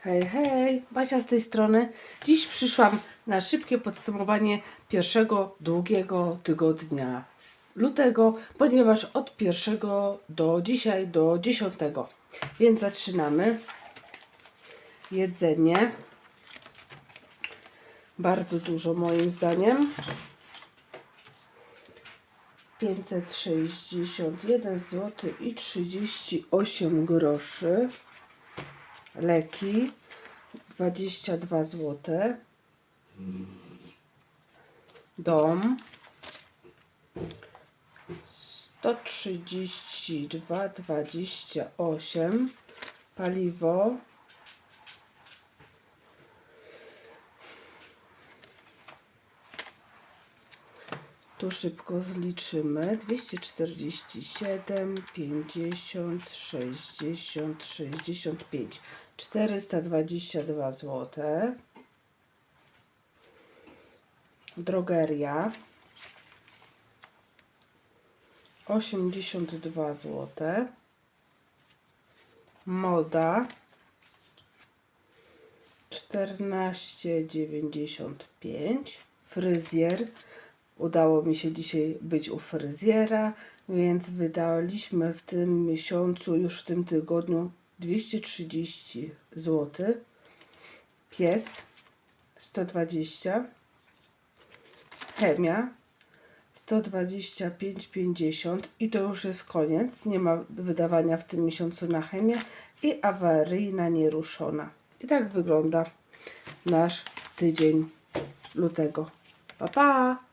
Hej, hej, Basia z tej strony. Dziś przyszłam na szybkie podsumowanie pierwszego długiego tygodnia z lutego, ponieważ od pierwszego do dzisiaj do dziesiątego. Więc zaczynamy. Jedzenie. Bardzo dużo moim zdaniem. 561 zł i 38 groszy leki 22 zł dom 132,28 paliwo tu szybko zliczymy. 247 50 60 65 422 zł drogeria. 82 zł moda. 14,95 fryzjer udało mi się dzisiaj być u fryzjera, więc wydaliśmy w tym miesiącu, już w tym tygodniu 230 zł. Pies 120. Chemia 125,50 i to już jest koniec. Nie ma wydawania w tym miesiącu na chemię i awaryjna nieruszona. I tak wygląda nasz tydzień lutego. Pa, pa!